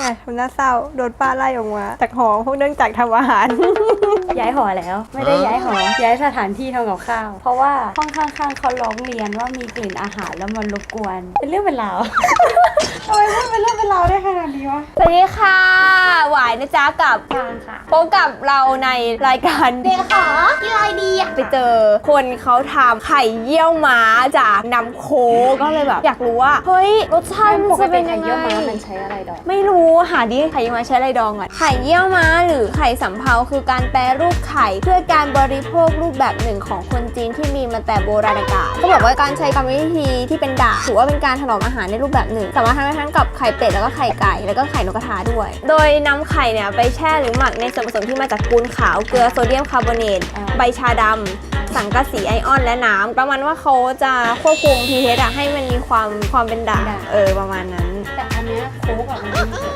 ไงทำหน้าเศร้าโดนป้าไล่ออกมาจากหอพวกเนื่องจากทำอาหาร ย้ายหอแล้ว ไม่ได้ย้ายหอ ย้ายสถานที่ทำกับข้าว เพราะว่าห้องข้างๆเขาร้องเรียนว่ามีกลิ่นอาหารแล้วมันรบกวน เป็นเรื่องเป็นราว ทำไมพูดเป็นเรื่องเป็นราวได้ขนาดนี้วะ สวัสดีค่ะ หวายนะจ๊ะกับทางค่ะพบกับเราในรายการเด็กขอกินอะไรดีอะไปเจอคนเขาทำไข่เยี่ยวม้าจากน้ำโคกก็เลยแบบอยากรู้ว่า เฮ้ยรสชาติมันจะเป็นยังไงเยอะมามันใช้อะไรดอกไม่รู้หาดิไข่เยี่ยวม้าใช้อะไรดองก่อนไข่เยี่ยวม้าหรือไข่สำเภาคือการแปรรูปไข่เพื่อการบริโภครูปแบบหนึ่งของคนจีนที่มีมาแต่โบราณกาลก็บอกว่าการใช้กรรมวิธีที่เป็นด่างถือว่าเป็นการถนอมอาหารในรูปแบบหนึ่งสามารถทำได้ทั้งกับไข่เป็ดแล้วก็ไข่ไก่แล้วก็ไข่นกกระทาด้วย โดยนำไข่เนี่ยไปแช่หรือหมักในส่วนผสมที่มาจากปูนขาวเกลือโซเดียมคาร์บอเนตอ่าใบชาดำสังกะสีไอออนและน้ำประมาณว่าเขาจะควบคุม pH อะให้มันมีความความเป็นด่างเออประมาณนั้น แต่อันเนี้ยโค้กอะมันไม่เกิด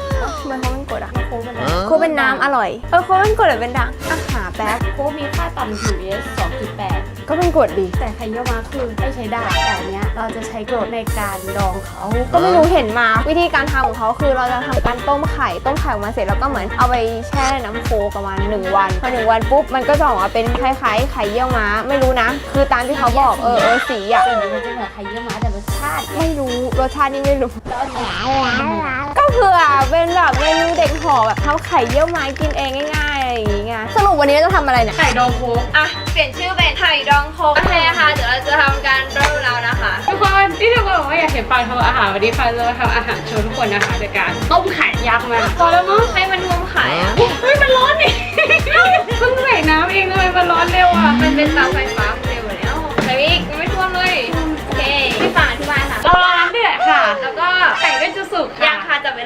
มันเขาเป็นกรดอะโค้กเป็นอะไรโคกเป็นน้ำอร่อยเออโคกเป็นกรดหรือเป็นด่างอาหารแป๊บ โค้กมีค่าต่ำ pH 2.8 ก็เป็นกรดดี แต่ไข่เยี่ยวม้าคือไม่ใช้ด่างแต่อันเนี้ยเราจะใช้กรดในการดองเขา ก็ไม่รู้เห็นมาวิธีการทำของเขาคือเราจะทำการต้มไข่ต้มไข่ออกมาเสร็จแล้วก็เหมือนเอาไปแช่น้ำโคกประมาณ1วันพอหนึ่งวันปุ๊บมันก็จะออกมาเป็นคล้ายๆไข่เยี่ยวม้าไม่รู้นะ คือตามที่เขาบอกเออเออสีอะสีมันจะเหมือนไข่เยี่ยวม้าแต่รสชาติไม่รู้รสชาตินี่ไม่รู้แล้วอันเนี้ยก็ เผื่อเป็นแบบเมนูเด็กหอแบบทำไข่เยี่ยวม้ากินเองง่ายๆอะไรอย่างเงี้ยสรุปวันนี้เราจะทำอะไรเนี่ยไข่ดองโค้กอะเปลี่ยนชื่อเป็นไข่ดองโคกโอเคค่ะเดี๋ยวเราจะทำการเริ่มแล้วนะคะ ทุกคนที่ทุกคนบอกว่าอยากเห็นฟังทำอาหารวันนี้ฟังจะมาทำอาหารโชว์ทุกคนนะคะโดยการต้มไข่ยักษ์มาพอแล้วมั้งให้มันรวมไข่อะเฮ้ยมันร้อนนี่เพิ่งใส่น้ำเองทำไมมันร้อนเร็วอะมันเป็นเตาไฟฟ้า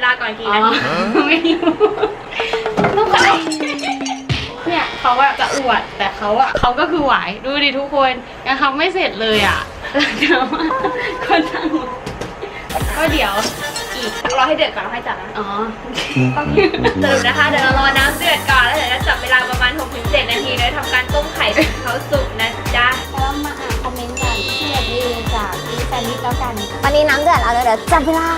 ลาก่อนกี่อ๋อนาทีไม่รู้ต้องไข่เนี่ยเขาอะจะอวดแต่เขาอะเขาก็คือหวายดูดิทุกคนยังทำไม่เสร็จเลยอะเดี๋ยวว่าคนทำก็เดี๋ยวอีกรอให้เดือดก่อนแล้วค่อยจับนะอ๋อสรุปนะคะเดี๋ยวเรารอน้ำเดือดก่อนแล้วเดี๋ยวจะจับเวลาประมาณ6-7นาทีเลยทำการต้มไข่ให้เขาสุกนะจ๊ะแล้วมาอ่านคอมเมนต์กันที่อยากดีจากพี่แซนนิดแล้วกันตอนนี้น้ำเดือดแล้วเดี๋ยวจับเวลา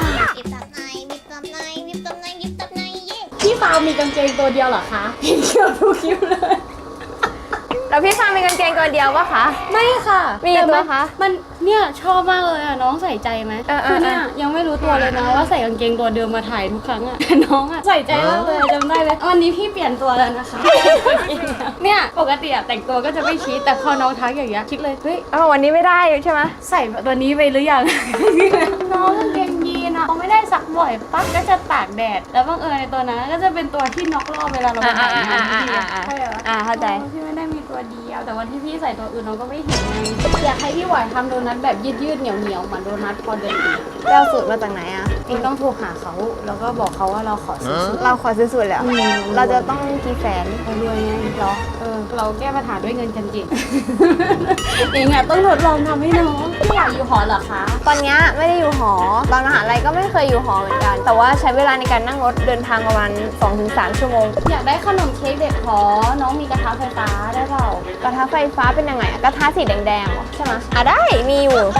ฟาวมีกางเกงตัวเดียวเหรอคะเห็นเกี่ยวทุกคลิปเลย แล้วพี่ฟังมีกางเกงตัวเดียวปะคะ ไม่ค่ะมีอีกแต่ตัวคะมันเนี่ยชอบมากเลยอะน้องใส่ใจไหมเออเออ คือเนี่ยยังไม่รู้ตัวเลยนะว่าใส่กางเกงตัวเดิมมาถ่ายทุกครั้งอะแต่น้องอะใส่ใจมากเลยจำได้เลยวันนี้พี่เปลี่ยนตัวแล้วนะคะ เนี่ยปกติอะแต่งตัวก็จะไม่ชิดแต่พอน้องทักอย่างเงี้ยคิดเลยเฮ้ยเออวันนี้ไม่ได้ใช่ไหมใส่ตัวนี้ไปหรือยัง น้องกางเกงยีนอะ เขาไม่ได้ซักบ่อยปั๊บก็จะตากแดด แล้วบังเอิญในตัวนั้นก็จะเป็นตัวที่น็อกรอบเวลาเราไปถ่ายงานที่อะเข้าใจปะ อ่าเข้าใจ พี่ไม่ได้มีตัวเดียว แต่วันที่พี่ใส่ตัวอื่นน้องก็ไม่เห็นไงอยากให้พี่หวายทำโดนัทแบบยืดยืดๆเหนียวเหนียวๆเหมือนโดนัทพอเดินอีกเราสูตรมาจากไหนอะ เองต้องโทรหาเขาแล้วก็บอกเขาว่าเราขอซื้อสูตร เราขอซื้อสูตรแล้วอืม เราจะต้องกี่แสน เรารวยไงเหรอเออเราแก้ปัญหาด้วยเงินกันเก่ง เองอะต้องทดลองทำให้น้องพี่อยากอยู่หอเหรอคะตอนเนี้ยไม่ได้อยู่หอ ตอนมหาลัยก็ไม่เคยอยู่หอเหมือนกัน แต่ว่าใช้เวลาในการนั่งรถเดินทางประมาณ 2-3 ชั่วโมง อยากได้ขนมเค้กเด็กหอน้องมีกระทะไฟฟ้าได้เปล่ากระทะไฟฟ้าเป็นยังไงอะกระทะสีแดงๆเหรอใช่ไหมอะได้มีอยู่ผั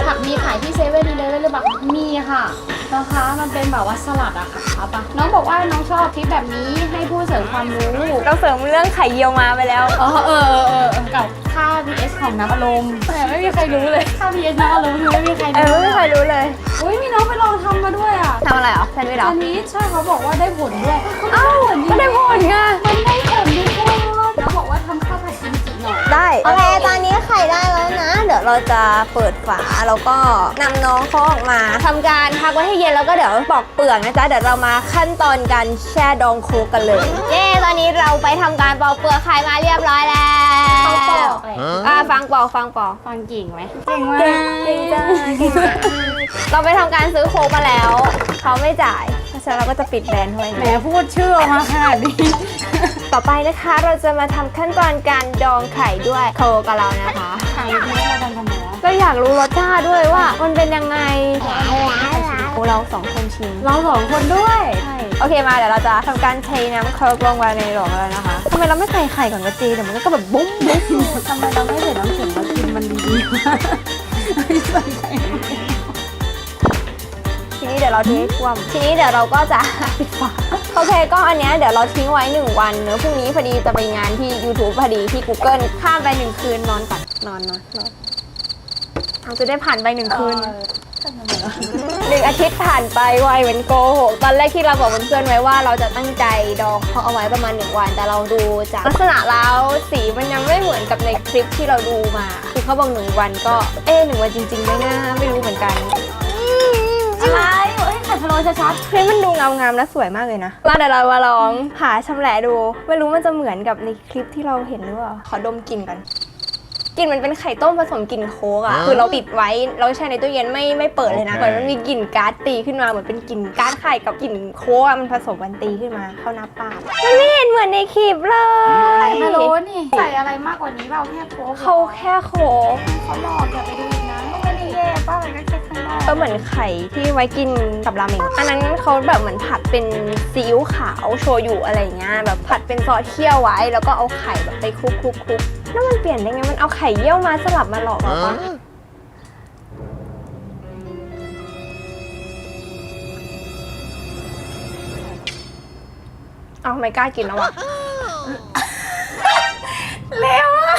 กมีขาย นะคะ มันเป็นแบบว่าสลัดอะค่ะเอาปะน้องบอกว่าน้องชอบคลิปแบบนี้ให้ผู้เสริมความรู้เราเสริมเรื่องไข่เยียวมาไปแล้วอ๋อเออเออเออกับค่า PS ของน้ำอารมณ์แต่ไม่มีใครรู้เลยค่า PS น้ำอารมณ์คือไม่มีใครเออรู้ไม่เคยรู้เลยอุ้ยมีน้องไปลองทำมาด้วยอะทำอะไรเหรอแซนด์วิชเหรออันนี้ใช่เขาบอกว่าได้ผลด้วยเอ้าก็ได้ผลไงมันได้ผลทุกคนน้องบอก โอเคตอนนี้ไข่ได้แล้วนะ เดี๋ยวเราจะเปิดฝาแล้วก็นำน้องเขาออกมาทำการพักไว้ให้เย็นแล้วก็เดี๋ยวปอกเปลือกนะจ๊ะเดี๋ยวเรามาขั้นตอนการแช่ดองโคกกันเลยเย้ตอนนี้เราไปทำการปอกเปลือกไข่มาเรียบร้อยแล้วเขาบอกเลยอ่าฟังปอกฟังปอกฟังเก่งไหมเก่งมากเก่งจังเก่งจังเราไปทำการซื้อโคกมาแล้วเขาไม่จ่ายเพราะฉะนั้นเราก็จะปิดแบรนด์ให้แหมพูดชื่อออกมาขนาดนี้ ต่อไปนะคะเราจะมาทำขั้นตอนการดองไข่ด้วยโคกับเรานะคะถามพี่ว่าทำทำไมวะเราอยากรู้รสชาติด้วยว่า มันเป็นยังไงโอ้เราสองคนชิมเราสองคนด้วยใช่โอเคมาเดี๋ยวเราจะทำการเทน้ำเคิร์กลงไปในหลอดแล้วนะคะทำไมเราไม่ใส่ไข่ก่อนวะจีเดี๋ยวมันก็แบบบุ้มบุ้มทำไมเราไม่ใส่น้ำแข็งมากินมันดีๆวะไม่ใส่ไข่ทีนี้เดี๋ยวเราเทให้ท่วม ทีนี้เดี๋ยวเราก็จะปิดฝา โอเคก็อันเนี้ยเดี๋ยวเราทิ้งไว้ 1 วันเนอะพรุ่งนี้พอดีจะไปงานที่ YouTube พอดีที่ Google ข้ามไปหนึ่งคืนนอนก่อนนอนนอนนอนเราจะได้ผ่านไปหนึ่งคืน หนึ่งอาทิตย์ผ่านไปไวเหมือนโกหกตอนแรกที่เราบอกเพื่อนๆไว้ว่าเราจะตั้งใจดองเขาเอาไว้ประมาณหนึ่งวัน แต่เราดูจากลักษณะแล้วสีมันยังไม่เหมือนกับในคลิปที่เราดูมา คือเขาบอกหนึ่งวันก็เอ๊ะหนึ่งวันจริงๆไหมนะไม่รู้เหมือนกัน อะไร เอ้ยไข่พะโล้ชัดเฮ้ยมันดูเงางามและสวยมากเลยนะว่าเดี๋ยวเรามาลองหาชำแหละดู ไม่รู้มันจะเหมือนกับในคลิปที่เราเห็นหรือเปล่า ขอดมกลิ่นกันกลิ่นมันเป็นไข่ต้มผสมกลิ่นโค้กอะคือเราปิดไว้เราแช่ในตู้เย็นไม่ไม่เปิดเลยนะเหมือนมันมีกลิ่นก๊าซตีขึ้นมาเหมือนเป็นกลิ่นก๊าซไข่กับกลิ่นโค้กอะมันผสมกันตีขึ้นมาเข้าหน้าปากมันไม่เห็นเหมือนในคลิปเลยๆพะโล้นี่ ใส่อะไรมากกว่านี้เปล่าแค่โค้กเขาแค่โค้กเขาหลอกอย่าไปดูอีกนะก็ไม่ได้แย่ ป้ามันก็แค่ข้างนอกก็เหมือนไข่ที่ไว้กินกับราเมงอันนั้นเขาแบบเหมือนผัดเป็นซีอิ๊วขาวโชยุอะไรอย่างเงี้ยแบบผัดเป็นซอสเคี่ยวไว้ แล้วก็เอาไข่แบบไปคลุกคลุกคลุกแล้วมันเปลี่ยนได้ไงมันเอาไข่เยี่ยวมาสลับมาหลอกเราปะเอาไม่กล้ากินแล้ววะเร็วอะ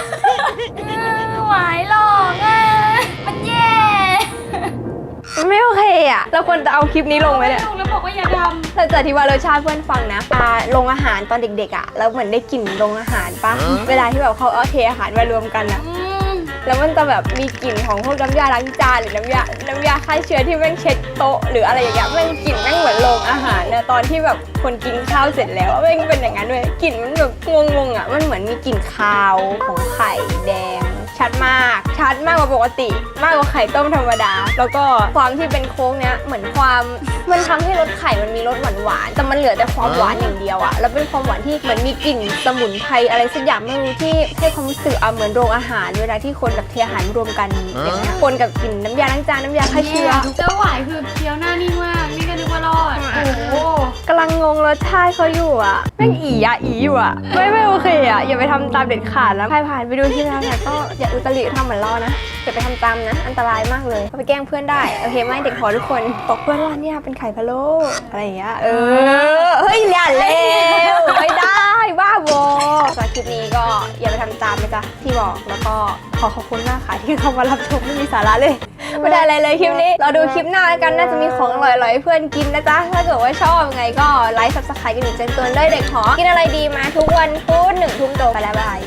เคอะเราควรจะเอาคลิปนี้ลงไหมเนี่ยลงแล้วบอกว่าอย่าทเราจะอธิบายรสชาติเพื่อนฟังนะปลาโรงอาหารตอนเด็กๆอะแล้วเหมือนได้กลิ่นโรงอาหารปะเวลาที่แบบเขาเอาเทอาหารมารวมกันอะำอืมแล้วมันจะแบบมีกลิ่นของพวกน้ำยาล้างจานหรือน้ำยา น้ำยาฆ่าเชื้อที่แม่งเช็ดโต๊ะหรืออะไรอย่างเงี้ยแม่งกลิ่นแม่งเหมือนโรงอาหารนะตอนที่แบบคนกินข้าวเสร็จแล้วอะแม่งเป็นอย่างนั้นด้วยกลิ่นมันแบบงงๆอะมันเหมือนมีกลิ่นคาวของไข่แดง ชัดมาก ชัดมากกว่าปกติ มากกว่าไข่ต้มธรรมดา แล้วก็ความที่เป็นโค้งเนี้ยเหมือนความมันทำให้รสไข่มันมีรสหวานหวานๆแต่มันเหลือแต่ความหวานอย่างเดียวอะแล้วเป็นความหวานที่เหมือนมีกลิ่นสมุนไพรอะไรสักอย่างไม่รู้ที่ให้ความรู้สึกอะเหมือนโรงอาหารเวลาที่คนแบบเทอาหารรวมกันอย่างเงี้ยคนกับกลิ่นน้ำยาล้างจานน้ำยาฆ่าเชื้อเจ้าหวายคือเคี้ยวหน้านิ่งมากนี่ ก็นึกว่ารอด โอ้โหกำลังงงรสชาติเขาอยู่อะแม่งอีอะอีอยู่อะไม่ไม่โอเคอะอย่าไปทำตามเด็ดขาดแล้วใครผ่านไปดูที่ร้านเนี่ยก็อย่าอุตริทำเหมือนเรานะอย่าไปทำตามนะ อันตรายมากเลยเอาไปแกล้งเพื่อนได้โอเคไหมเด็กพอทุกคนบอกเพื่อนว่าเนี่ยเป็นไข่พะโล้อะไรอย่างเงี้ยเออเฮ้ยอย่าเลวไม่ได้บ้าบอสำหรับคลิปนี้ก็อย่าไปทำตามนะจ๊ะที่บอกแล้วก็ขอขอบคุณมากค่ะที่เข้ามารับชมไม่มีสาระเลย ไม่ได้อะไรเลยคลิปนี้ เราดูคลิปหน้าแล้วกันน่าจะมีของอร่อยๆให้เพื่อนกินนะจ๊ะ ถ้าเกิดว่าชอบยังไงก็ไลค์ซับสไครต์กันหนึ่งแจ้งเตือนได้เด็กหอกินอะไรดีมาทุกวันพุธหนึ่งทุ่มตรงไปแล้วบาย